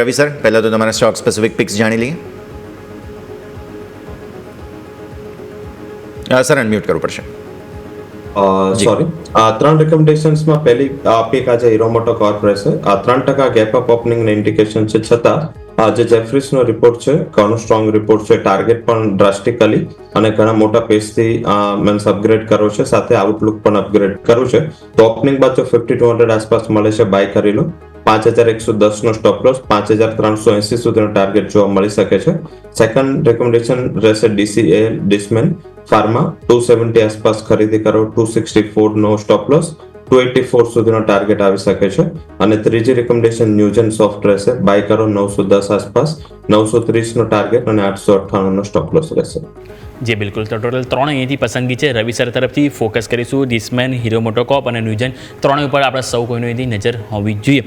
રવિ sir પહેલાં તો તમારા સ્ટોક સ્પેસિફિક પિક્સ જાણી લઈએ. સર અનમ્યુટ કરવું પડશે. સોરી ત્રણ રેકમેન્ડેશન્સમાં પહેલી પીક આજે હીરો કોર્પોરેશન ત્રણ ટકા ગેપ અપ ઓપનિંગ ઇન્ડિકેશન છે છતાં જે જેફરીસનો રિપોર્ટ છે. ઘણો સ્ટ્રોંગ રિપોર્ટ છે. ટાર્ગેટ પણ ડ્રાસ્ટિકલી અને ઘણા મોટા પેસથી મીન્સ અપગ્રેડ કર્યો છે. સાથે આઉટલુક પણ અપગ્રેડ કર્યું છે. તો ઓપનિંગ બાદ જો ફિફ્ટી ટુ હંડ્રેડ આસપાસ મળે છે. બાય કરી લો. પાંચ હજાર એકસો દસ નો સ્ટોપ લોસ પાંચ હજાર ત્રણસો એસી સુધીનો ટાર્ગેટ જોવા મળી શકે છે. સેકન્ડ રેકમેન્ડેશન રહેશે DCA Dishman pharma two seventy આસપાસ ખરીદી કરો ટુ સિક્સટી ફોર નો stop loss two eighty four સુધીનો ટાર્ગેટ આવી શકે છે. અને ત્રીજી રેકમેન્ડેશન ન્યુજન સોફ્ટ રહેશે બાય કરો નવસો દસ આસપાસ, નવસો ત્રીસ નો ટાર્ગેટ અને આઠસો અઠ્ઠાણું નો સ્ટોપ લોસ રહેશે. જે, બિલકુલ. તો ટોટલ ત્રણ અહીંથી પસંદગી છે. રવિ સર તરફથી ફોકસ કરીશું. ડિસ્મેન હીરો મોટોકોપ અને ન્યુજન ત્રણેય ઉપર આપણે સૌ કોઈનો નજર હોવી જોઈએ.